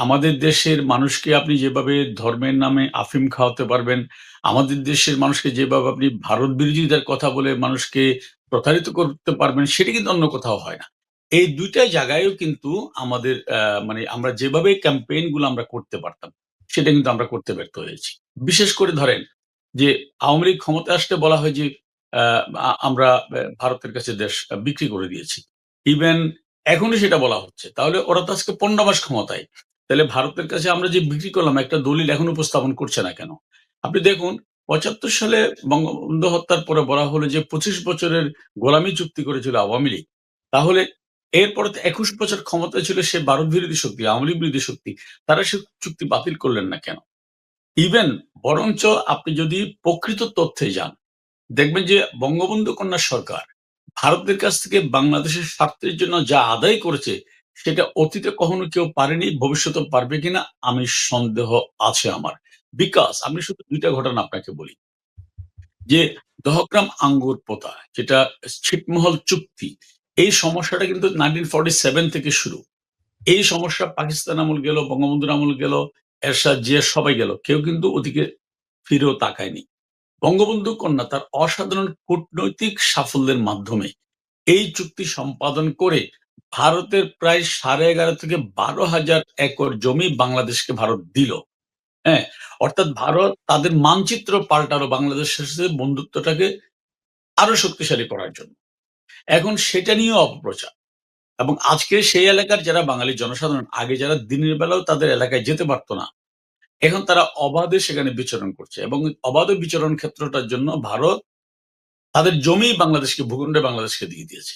আমাদের দেশের মানুষকে আপনি যেভাবে ধর্মের নামে আফিম খাওয়াতে পারবেন, আমাদের দেশের মানুষকে যেভাবে আপনি ভারত বিরোধিতার কথা বলে মানুষকে প্রতারিত করতে পারবেন, সেটা কিন্তু অন্য কোথাও হয় না। এই দুইটা জায়গায়ও কিন্তু আমাদের মানে আমরা যেভাবে ক্যাম্পেইনগুলো আমরা করতে পারতাম, সেটা কিন্তু আমরা করতে ব্যর্থ হয়েছি। বিশেষ করে ধরেন যে আওয়ামী লীগ ক্ষমতা আসতে বলা হয় যে আমরা ভারতের কাছে দেশ বিক্রি করে দিয়েছি। ইভেন এখনও সেটা বলা হচ্ছে। তাহলে ওরা তো আজকে ১৫ মাস ক্ষমতায়। তাহলে ভারতের কাছে আমরা যে বিক্রি করলাম একটা দলিল এখন উপস্থাপন করছে না কেন? আপনি দেখুন ৭৫ সালে বঙ্গবন্ধু হত্যার পরে বলা হলো যে ২৫ বছরের গোলামি চুক্তি করেছিল আওয়ামী লীগ। তাহলে এরপরে ২১ বছর ক্ষমতায় ছিল সে ভারত বিরোধী শক্তি, আওয়ামী লীগ বিরোধী শক্তি। তারা সে চুক্তি বাতিল করলেন না কেন? ইভেন বরঞ্চ আপনি যদি প্রকৃত তথ্যে যান, দেখবেন যে বঙ্গবন্ধু কন্যা সরকার ভারতের কাছ থেকে বাংলাদেশের স্বার্থের জন্য যা আদায় করেছে, সেটা অতীতে কখনো কেউ পারেনি, ভবিষ্যতে পারবে কিনা আমি সন্দেহ আছে আমার। বিকজ আমি শুধু ২ টা ঘটনা আপনাকে বলি। যে দহগ্রাম আঙ্গুর পোতা, যেটা ছিটমহল চুক্তি, এই সমস্যাটা কিন্তু 1947 থেকে শুরু। এই সমস্যা পাকিস্তান আমল গেল, বঙ্গবন্ধুর আমল গেল, এরশাদ, জিয়া সবাই গেল। কেউ কিন্তু ওদিকে ফিরেও তাকায়নি। বঙ্গবন্ধু কন্যা তার অসাধারণ কূটনৈতিক সাফল্যের মাধ্যমে এই চুক্তি সম্পাদন করে ভারতের প্রায় ১১.৫ থেকে ১২,০০০ একর জমি বাংলাদেশকে ভারত দিল। হ্যাঁ? অর্থাৎ ভারত তাদের মানচিত্র পাল্টালো বাংলাদেশের সাথে বন্ধুত্বটাকে আরও শক্তিশালী করার জন্য। এখন সেটা নিয়েও অপপ্রচার। এবং আজকে সেই এলাকার যারা বাঙালি জনসাধারণ আগে যারা দিনের বেলাও তাদের এলাকায় যেতে পারতো না। এখন তারা অবাধে সেখানে বিচরণ করছে এবং অবাধে বিচরণ ক্ষেত্রটার জন্য ভারত তাদের জমি বাংলাদেশকে ভূখণ্ডে বাংলাদেশকে দিয়ে দিয়েছে।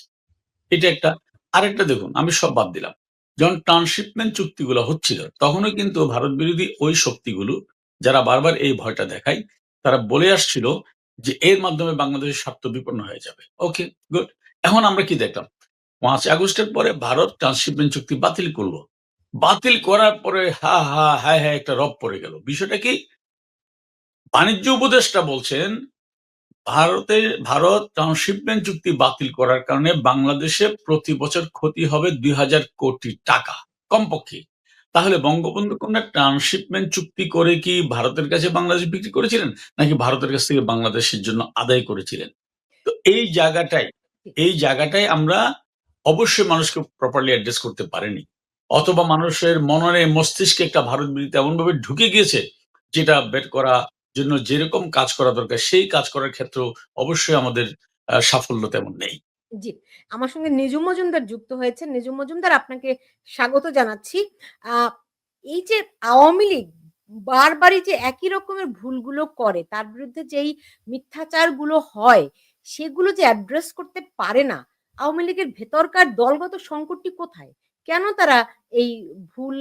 এটা একটা। আরেকটা দেখুন আমি সব বাদ দিলাম। যখন ট্রান্সশিপমেন্ট চুক্তিগুলো হচ্ছিল, তখনও কিন্তু ভারত বিরোধী ওই শক্তিগুলো যারা বারবার এই ভয়টা দেখায়, তারা বলে আসছিল যে এর মাধ্যমে বাংলাদেশের স্বার্থ বিপন্ন হয়ে যাবে। Okay, good. এখন আমরা কি দেখলাম? ৫ আগস্টের পরে ভারত ট্রান্সশিপমেন্ট চুক্তি বাতিল করল। বাতিল করার পরে হা, হা, হ্যাঁ হ্যাঁ একটা রব পড়ে গেল। বিষয়টা কি? বাণিজ্য উপদেষ্টা বলছেন, ভারতের ভারত ট্রান্সশিপমেন্ট চুক্তি বাতিল করার কারণে বাংলাদেশে প্রতি বছর ক্ষতি হবে ২,০০০ কোটি টাকা কমপক্ষে। তাহলে বঙ্গবন্ধু কন্যা ট্রান্সশিপমেন্ট চুক্তি করে কি ভারতের কাছে বাংলাদেশ বিক্রি করেছিলেন? নাকি ভারতের কাছ থেকে বাংলাদেশের জন্য আদায় করেছিলেন? তো এই জায়গাটাই এই জায়গাটায় আমরা অবশ্যই মানুষকে প্রপারলি অ্যাড্রেস করতে পারিনি। অথবা মানুষের মননে মস্তিষ্কে একটা ভারত বিরোধিতা এমনভাবে ঢুকে গিয়েছে, যেটা বের করা জন্য যেরকম কাজ করা দরকার সেই কাজ করার ক্ষেত্রেও অবশ্যই আমাদের সাফল্য তেমন নেই। জি। আমার সঙ্গে নিজু মজুমদার যুক্ত হয়েছেন। নিজু মজুমদার আপনাকে স্বাগত জানাচ্ছি। এই যে আওয়ামী লীগ বারবারই যে একই রকমের ভুলগুলো করে, তার বিরুদ্ধে যেই মিথ্যাচারগুলো হয়, সেগুলো যে অ্যাড্রেস করতে পারে না, আওয়ামী লীগের ভেতরকার দলগত সংকটটি কোথায়? কেন তারা এই ভুল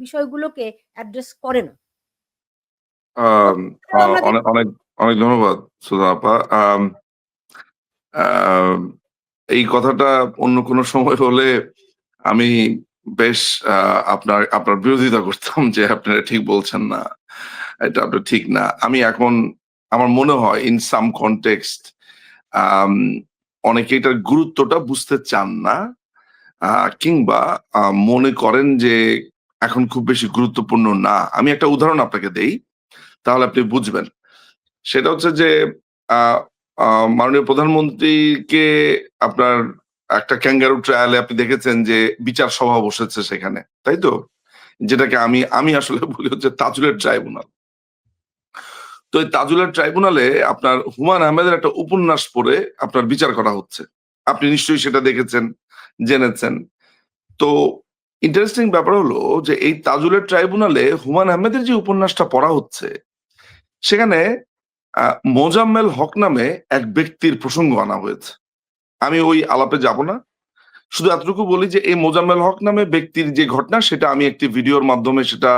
বিষয়গুলোকে অ্যাড্রেস করে না? আম অনেক, অনেক, অনেক ধন্যবাদ সুধা আপা। আম আম এই কথাটা অন্য কোনো সময় হলে আমি বেশ আপনার আপনার বিরোধিতা করতাম যে আপনি এটা ঠিক বলছেন না। এটা আপনার ঠিক না। আমি এখন আমার মনে হয় ইন সাম কনটেক্সট অনেকে এটার গুরুত্বটা বুঝতে চান না। কিংবা মনে করেন যে এখন খুব বেশি গুরুত্বপূর্ণ না। আমি একটা উদাহরণ আপনাকে দেই। তাহলে আপনি বুঝবেন। সেটা হচ্ছে যে মাননীয় প্রধানমন্ত্রীকে আপনার একটা ক্যাঙ্গারু ট্রায়ালে আপনি দেখেছেন যে বিচার সভা বসেছে সেখানে। তাই তো? যেটাকে আমি আমি আসলে বলি হচ্ছে তাজুলের ট্রাইব্যুনাল। তো এই তাজুলের ট্রাইব্যুনালে আপনার হুমায়ূন আহমেদের একটা উপন্যাস পড়ে আপনার বিচার করা হচ্ছে। আপনি নিশ্চয়ই সেটা দেখেছেন, জেনেছেন। তো ইন্টারেস্টিং ব্যাপার হলো যে এই তাজুলের ট্রাইব্যুনালে হুমায়ূন আহমেদের যে উপন্যাসটা পড়া হচ্ছে, সেখানে মোজাম্মেল হক নামে এক ব্যক্তির প্রসঙ্গ আনা হয়েছে। আমি ওই আলাপে যাব না। শুধু এতটুকু বলি যে এই মোজাম্মেল হক নামে ব্যক্তির যে ঘটনা সেটা আমি একটি ভিডিওর মাধ্যমে সেটা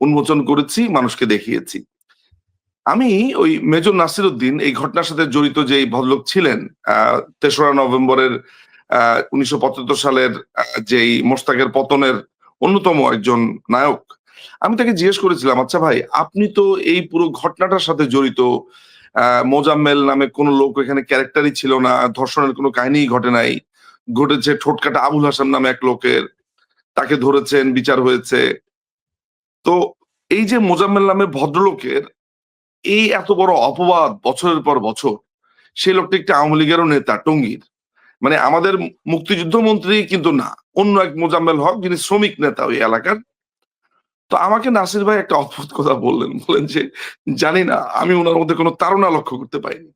উন্মোচন করেছি, মানুষকে দেখিয়েছি। আমি ওই মেজর নাসিরউদ্দিন এই ঘটনার সাথে জড়িত যেই ভদ্রলোক ছিলেন ৩রা নভেম্বরের ১৯৭৫ সালের যেই মোশতাকের পতনের অন্যতম একজন নায়ক। আমি তাকে জিজ্ঞেস করেছিলাম, "আচ্ছা ভাই আপনি তো এই পুরো ঘটনাটার সাথে জড়িত। মোজাম্মেল নামে কোন লোক এখানে ক্যারেক্টারই ছিল না। ধর্ষণের কোনো কাহিনীই ঘটে নাই। ঘটেছে ঠোঁটকাটা আবুল হাসান নামে এক লোকের। তাকে ধরেছেন, বিচার হয়েছে। তো এই যে মোজাম্মেল নামে ভদ্রলোকের এই এত বড় অপবাদ বছরের পর বছর সেই লোকটি একটি আওয়ামী লীগেরও নেতা টঙ্গীর মানে আমাদের মুক্তিযুদ্ধ মন্ত্রী কিন্তু না অন্য এক মোজাম্মেল হক যিনি শ্রমিক নেতা ওই এলাকার তো আমাকে নাসির ভাই একটা অদ্ভুত কথা বললেন। বলেন যে, জানি না, আমি ওনার মধ্যে কোনো তাড়না লক্ষ্য করতে পাইনি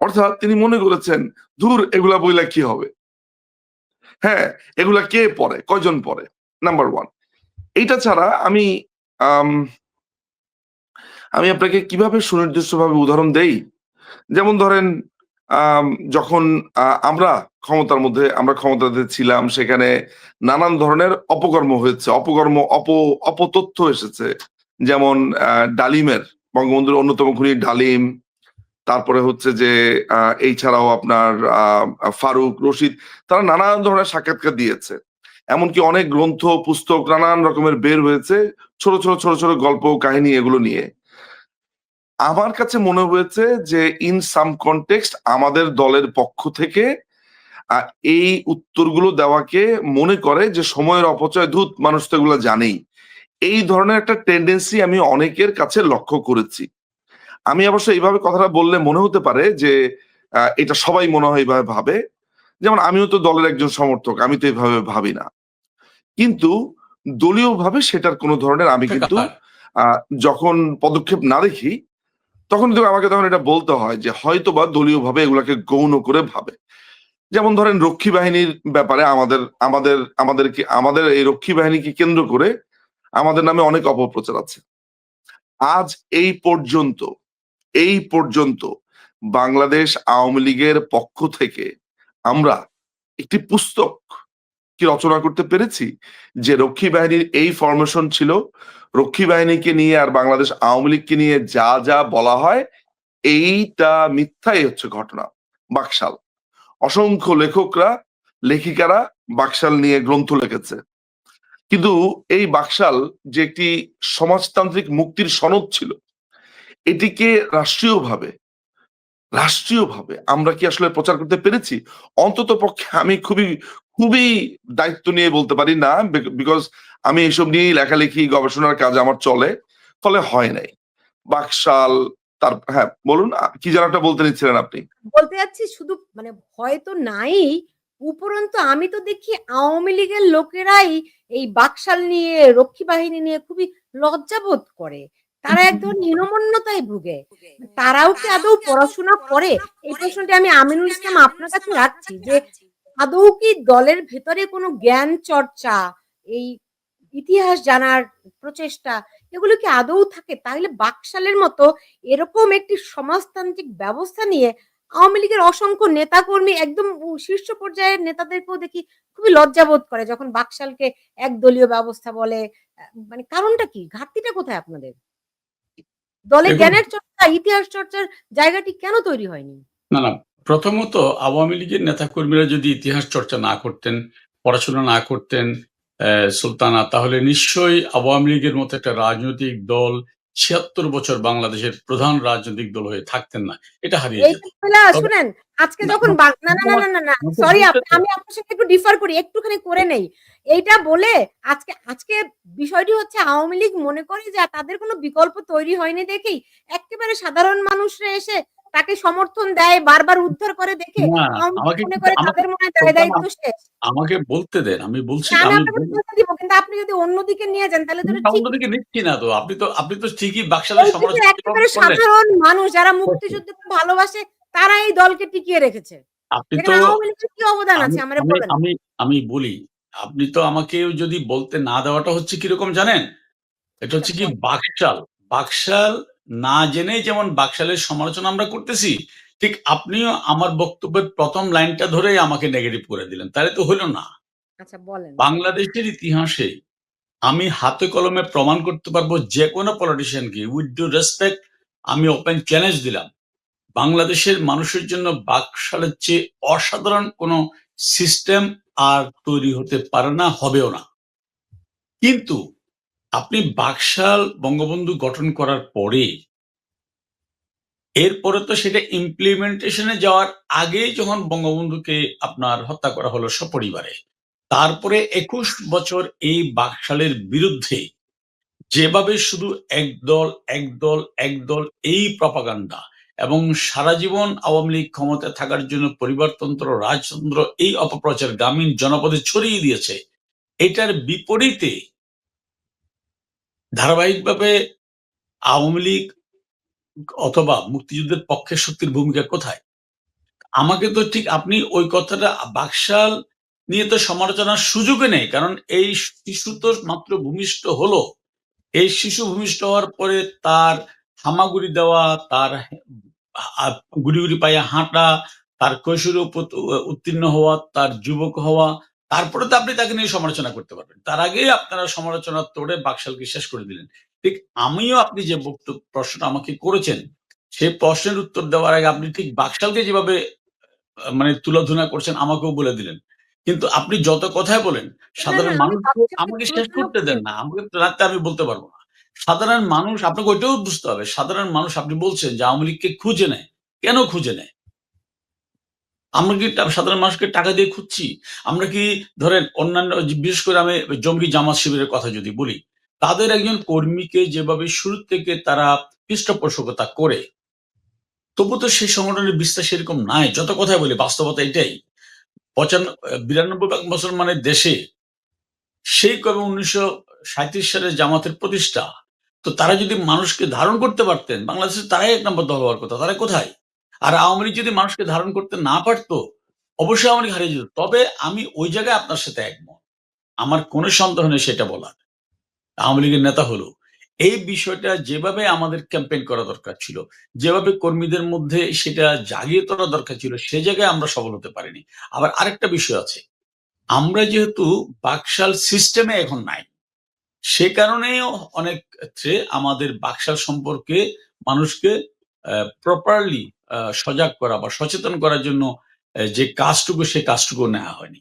অর্থাৎ তিনি মনে করেছেন, ধুর, এগুলা বইলা কি হবে? হ্যাঁ এগুলা কে পড়ে? কয়জন পড়ে? নাম্বার ওয়ান এইটা ছাড়া আমি আমি আপনাকে কীভাবে সুনির্দিষ্টভাবে উদাহরণ দেই? যেমন ধরেন যখন আমরা ক্ষমতার মধ্যে, আমরা ক্ষমতাতে ছিলাম, সেখানে নানান ধরনের অপকর্ম হয়েছে। অপকর্ম, অপ, অপতথ্য এসেছে। যেমন ডালিমের, বঙ্গবন্ধুর অন্যতম খুনি ডালিম। তারপরে হচ্ছে যে এই ছাড়াও আপনার ফারুক, রশিদ, তারা নানান ধরনের সাক্ষাৎকার দিয়েছে। এমনকি অনেক গ্রন্থ, পুস্তক, নানান রকমের বের হয়েছে, ছোট ছোট ছোট ছোট গল্প, কাহিনী এগুলো নিয়ে। আমার কাছে মনে হয়েছে যে ইন সাম কনটেক্সট আমাদের দলের পক্ষ থেকে এই উত্তরগুলো দেওয়াকে মনে করে যে সময়ের অপচয় ধূত মানুষ তো এগুলো জানেই। এই ধরনের একটা টেন্ডেন্সি আমি অনেকের কাছে লক্ষ্য করেছি। আমি অবশ্য এইভাবে কথাটা বললে মনে হতে পারে যে এটা সবাই মনে হয় এইভাবে ভাবে। যেমন আমিও তো দলের একজন সমর্থক আমি তো এইভাবে ভাবি না। কিন্তু দলীয় ভাবে সেটার কোনো ধরনের আমি কিন্তু আহ, যখন পদক্ষেপ না দেখি তখন কিন্তু আমাকে তখন এটা বলতে হয় যে হয়তো বা দলীয় ভাবে এগুলাকে গৌণ করে ভাবে। যেমন ধরেন রক্ষী বাহিনীর ব্যাপারে আমাদের আমাদের, আমাদেরকে, আমাদের এই রক্ষী বাহিনীকে কেন্দ্র করে আমাদের নামে অনেক অপপ্রচার আছে। আজ এই পর্যন্ত এই পর্যন্ত বাংলাদেশ আওয়ামী লীগের পক্ষ থেকে আমরা একটি পুস্তক কি রচনা করতে পেরেছি? যে রক্ষী বাহিনীর এই ফরমেশন ছিল, রক্ষী বাহিনীকে নিয়ে আর বাংলাদেশ আওয়ামী লীগকে নিয়ে যা যা বলা হয়, এইটা মিথ্যাই হচ্ছে ঘটনা। বাকশাল। অসংখ্য লেখকরা, লেখিকারা বাকশাল নিয়ে গ্রন্থ লিখেছে। কিন্তু এই বাকশাল যে একটি সমাজতান্ত্রিক মুক্তির সনদ ছিল, এটিকে রাষ্ট্রীয়ভাবে রাষ্ট্রীয়ভাবে আমরা কি আসলে প্রচার করতে পেরেছি? অন্তত পক্ষে আমি খুবই খুবই দায়িত্ব নিয়ে বলতে পারি না বিকজ আমি এসব নিয়েই লেখালেখি গবেষণার কাজ আমার চলে ফলে হয় নাই। বাকশাল তার হ্যাঁ বলুন কি যেন একটা বলতে নিচ্ছিলেন আপনি। বলতে যাচ্ছি শুধু মানে ভয় তো নাই উপরন্তু আমি তো দেখি আওয়ামী লীগের লোকেরাই এই বাকশাল নিয়ে রক্ষী বাহিনী নিয়ে খুবই লজ্জাবোধ করে। তারা একদম নিরমন্যতায় ভুগে। তারাও কি আদৌ পড়াশোনা করে? এই প্রশ্নটি আমি আমিনুল ইসলাম আপনার কাছে রাখছি যে আদৌ কি দলের ভেতরে কোনো জ্ঞান চর্চা এই ইতিহাস জানার প্রচেষ্টা এগুলো কি আদৌ থাকে? তাহলে বাকশালের মতো এরকম একটি সমাজতান্ত্রিক ব্যবস্থা নিয়ে আওয়ামী লীগের অসংখ্য নেতাকর্মী একদম শীর্ষ পর্যায়ের নেতাদেরকেও দেখি খুবই লজ্জাবোধ করে যখন বাকশালকে একদলীয় ব্যবস্থা বলে। মানে কারণটা কি? ঘাটতিটা কোথায় আপনাদের? দলে জ্ঞানের চর্চা ইতিহাস চর্চার জায়গাটি কেন তৈরি হয়নি? না না প্রথমত আওয়ামী লীগের নেতাকর্মীরা যদি ইতিহাস চর্চা না করতেন পড়াশোনা না করতেন সুলতানা তাহলে নিশ্চয়ই আওয়ামী লীগের মতো একটা রাজনৈতিক দল ছিয়াত্তর বছর বাংলাদেশের প্রধান রাজনৈতিক দল হয়ে থাকতেন না। এটা হারিয়ে শুনেন আজকে যখন না, না না না না সরি আমি আপনার সাথে একটু ডিফার করি একটুখানি করে নেই। এইটা বলে আজকে আজকে বিষয়টি হচ্ছে আওয়ামী লীগ মনে করে যে তাদের কোনো বিকল্প তৈরি হয়নি দেখেই। একেবারে সাধারণ মানুষরা এসে তাকে সমর্থন দেয় বারবার উদ্ধার করে দেখে আমাকে মনে করে তাদের মনে দায় দায়িত্ব শেষ। আমাকে বলতে দেন আমি বলছি কিন্তু আপনি যদি অন্যদিকে নিয়ে যান তাহলে অন্যদিকে নিচ্ছি না তো আপনি তো আপনি তো ঠিকই বাকশালের সমালোচনা সাধারণ মানুষ যারা মুক্তিযুদ্ধকে ভালোবাসে তারা এই দলকে টিকিয়ে রেখেছে। আপনি তো কি অবদান আছে আমি আমি- আমি আমি বলি আপনি তো আমাকে যদি বলতে না দেওয়াটা হচ্ছে কীরকম জানেন? এটা হচ্ছে কি বাকশাল বাকশাল না জেনে যেমন বাকশালের সমালোচনা আমরা করতেছি ঠিক আপনিও আমার বক্তব্যের প্রথম লাইনটা ধরেই আমাকে নেগেটিভ করে দিলেন। তাহলে তো হলো না। আচ্ছা বাংলাদেশের ইতিহাসে আমি হাতে কলমে প্রমাণ করতে পারব যে কোনো পলিটিশিয়ানকে উইথ ডু রেসপেক্ট আমি ওপেন চ্যালেঞ্জ দিলাম। বাংলাদেশের মানুষের জন্য বাকশালের চেয়ে অসাধারণ কোনো সিস্টেম আর তৈরি হতে পারে না হবেও না। কিন্তু আপনি বাকশাল বঙ্গবন্ধু গঠন করার পরে এরপরে তো সেটা ইমপ্লিমেন্টেশনে যাওয়ার আগেই যখন বঙ্গবন্ধুকে আপনার হত্যা করা হলো সপরিবারে তারপরে একুশ বছর এই বাকশালের বিরুদ্ধে যেভাবে শুধু একদল, একদল, একদল এই প্রপাগান্ডা এবং সারা জীবন আওয়ামী লীগ ক্ষমতায় থাকার জন্য পরিবারতন্ত্র, রাজতন্ত্র এই অপপ্রচার গ্রামীণ জনপদে ছড়িয়ে দিয়েছে। এটার বিপরীতে ধারাবাহিকভাবে আওয়ামী লীগ অথবা মুক্তিযুদ্ধের পক্ষের শক্তির ভূমিকা কোথায়? আমাকে তো ঠিক আপনি ওই কথাটা বাকশাল নিয়ে তো সমালোচনার সুযোগে নেই। কারণ এই শিশু তো মাত্র ভূমিষ্ঠ হলো। এই শিশু ভূমিষ্ঠ হওয়ার পরে তার হামাগুড়ি দেওয়া, তার গুড়ি, গুড়ি পায়ে হাঁটা, তার কৈশোরে উত্তীর্ণ হওয়া, তার যুবক হওয়া, তারপরে তো আপনি তাকে নিয়ে সমালোচনা করতে পারবেন। তার আগেই আপনারা সমালোচনার তোড়ে বাকশালকে শেষ করে দিলেন। ঠিক আমিও আপনি যে বক্তব্য প্রশ্নটা আমাকে করেছেন, সেই প্রশ্নের উত্তর দেওয়ার আগে আপনি ঠিক বাকশালকে যেভাবে মানে তুলাধুনা করছেন আমাকেও বলে দিলেন। কিন্তু আপনি যত কথাই বলেন, সাধারণ বাকশালকে আমাকে শেষ করতে দেন না। আমাকে রাতে আমি বলতে পারব না। সাধারণ মানুষ আপনাকে ওইটাও বুঝতে হবে। সাধারণ মানুষ আপনি বলছেন যে আওয়ামী লীগকে খুঁজে নেয়। কেন খুঁজে নেয়? আমরা কি সাধারণ মানুষকে টাকা দিয়ে খুঁজছি? আমরা কি ধরেন অন্যান্য বিশেষ করে আমি জঙ্গি জামাত শিবিরের কথা যদি বলি, তাদের একজন কর্মীকে যেভাবে শুরু থেকে তারা পৃষ্ঠপোষকতা করে, তবু তো সেই সংগঠনের বিস্তার সেরকম নাই। যত কথাই বলি বাস্তবতা এটাই। পঁচান বিরানব্বই ৯২ ভাগ মুসলমানের দেশে সেই কবে উনিশশো ১৯৩৭ সালে জামাতের প্রতিষ্ঠা। তো তারা যদি মানুষকে ধারণ করতে পারতেন, বাংলাদেশে তারাই এক নম্বর দল হওয়ার কথা। তারা কোথায়? আর আওয়ামী লীগ যদি মানুষকে ধারণ করতে না পারত, অবশ্যই আওয়ামী লীগ হারিয়ে যেত। তবে আমি ওই জায়গায় আপনার সাথে একমত। আমার কোনো সন্দেহ নেই সেটা বলার। আওয়ামী লীগের নেতা হলো। এই বিষয়টা যেভাবে আমাদের ক্যাম্পেইন করা দরকার ছিল, যেভাবে কর্মীদের মধ্যে সেটা জাগিয়ে তোলা দরকার ছিল, সে জায়গায় আমরা সফল হতে পারিনি। আবার আরেকটা বিষয় আছে। আমরা যেহেতু বাকশাল সিস্টেমে এখন নাই। সে কারণেও অনেক ক্ষেত্রে আমাদের বাকশাল সম্পর্কে মানুষকে প্রপারলি সজাগ করা বা সচেতন করার জন্য যে কাজটুকু সে কাজটুকু নেওয়া হয়নি।